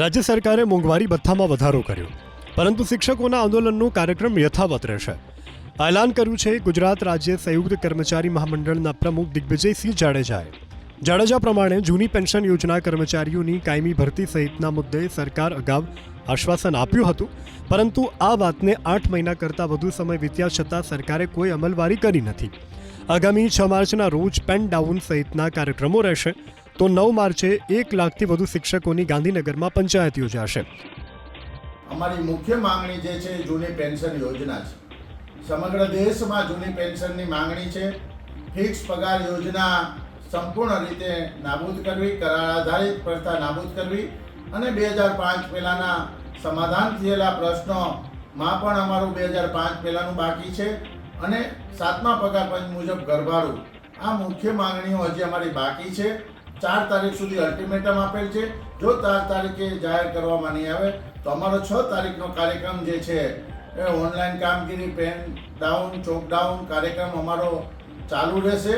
રાજ્ય સરકારે મોંઘવારી ભથ્થામાં વધારો કર્યો. પરંતુ શિક્ષકોના આંદોલનનો કાર્યક્રમ યથાવત રહેશે. એલાન કર્યું છે ગુજરાત રાજ્ય સંયુક્ત કર્મચારી મહામંડળના પ્રમુખ દિગ્વિજયસિંહ જાડેજાએ. જાડેજા પ્રમાણે જૂની પેન્શન યોજના કર્મચારીઓની કાયમી ભરતી સહિતના મુદ્દે સરકાર અગાઉ આશ્વાસન આપ્યું હતું, પરંતુ આ વાતને આઠ મહિના કરતાં વધુ સમય વીત્યા છતાં સરકારે કોઈ અમલવારી કરી નથી. આગામી છ માર્ચના રોજ પેન ડાઉન સહિતના કાર્યક્રમો રહેશે તો નવ માર્ચે એક લાખથી વધુ શિક્ષકોની ગાંધીનગરમાં પંચાયત યોજાશે અમારી મુખ્ય માંગણી જે છે જૂની પેન્શન યોજના છે. સમગ્ર દેશમાં જૂની પેન્શનની માંગણી છે. ફિક્સ પગાર યોજના સંપૂર્ણ રીતે નાબૂદ કરવી, કરાર આધારિત પ્રથા નાબૂદ કરવી અને બે હજાર પાંચ પહેલાંના સમાધાન થયેલા પ્રશ્નોમાં પણ અમારું બે હજાર પાંચ પહેલાંનું બાકી છે અને સાતમા પગાર પંચ મુજબ ઘરભાડું. આ મુખ્ય માંગણીઓ હજી અમારી બાકી છે. ચાર તારીખ સુધી અલ્ટિમેટમ આપેલ છે. જો ચાર તારીખે જાહેર કરવામાં નહીં આવે, તો અમારો છ તારીખનો કાર્યક્રમ જે છે, એ ઓનલાઈન કામગીરી પેન ડાઉન ચોક ડાઉન કાર્યક્રમ અમારો ચાલુ રહેશે.